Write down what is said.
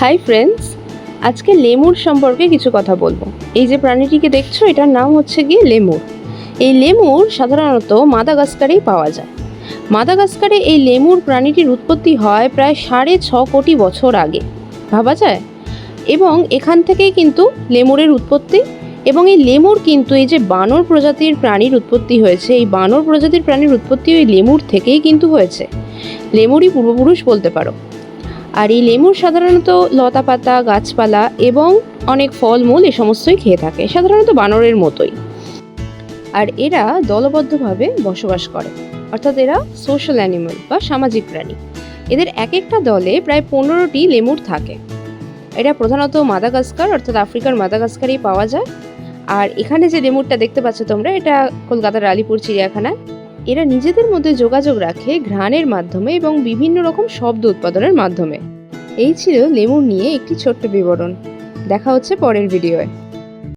Hi friends আজকে lemur সম্পর্কে কিছু কথা বলব। এই যে প্রাণীটিকে দেখছ, এটার নাম হচ্ছে গিয়ে লেমুর। এই লেমুর সাধারণত মাদাগাস্কারেই পাওয়া যায়। মাদাগাস্কারে এই লেমুর প্রাণীটির উৎপত্তি হয় প্রায় সাড়ে ছ কোটি বছর আগে। ভাবা যায়? এবং এখান থেকেই কিন্তু লেমুরের উৎপত্তি। এবং এই লেমুর কিন্তু এই যে বানর প্রজাতির প্রাণীর উৎপত্তি হয়েছে, এই বানর প্রজাতির প্রাণীর উৎপত্তি ওই লেমুর থেকেই কিন্তু হয়েছে। লেমুরই পূর্বপুরুষ বলতে পারো। আর এই লেমুর সাধারণত লতা পাতা গাছপালা এবং অনেক ফলমূল এ সমস্তই খেয়ে থাকে, সাধারণত বানরের মতোই। আর এরা দলবদ্ধভাবে বসবাস করে, অর্থাৎ এরা সোশ্যাল অ্যানিমাল বা সামাজিক প্রাণী। এদের এক একটা দলে প্রায় পনেরোটি লেমুর থাকে। এটা প্রধানত মাদাগাস্কার, অর্থাৎ আফ্রিকার মাদাগাস্কারেই পাওয়া যায়। আর এখানে যে লেমুরটা দেখতে পাচ্ছ তোমরা, এটা কলকাতার আলিপুর চিড়িয়াখানায়। এরা নিজেদের মধ্যে যোগাযোগ রাখে ঘ্রাণের মাধ্যমে এবং বিভিন্ন রকম শব্দ উৎপাদনের মাধ্যমে। এই ছিল লেমুর নিয়ে একটি ছোট্ট বিবরণ। দেখা হচ্ছে পরের ভিডিওয়।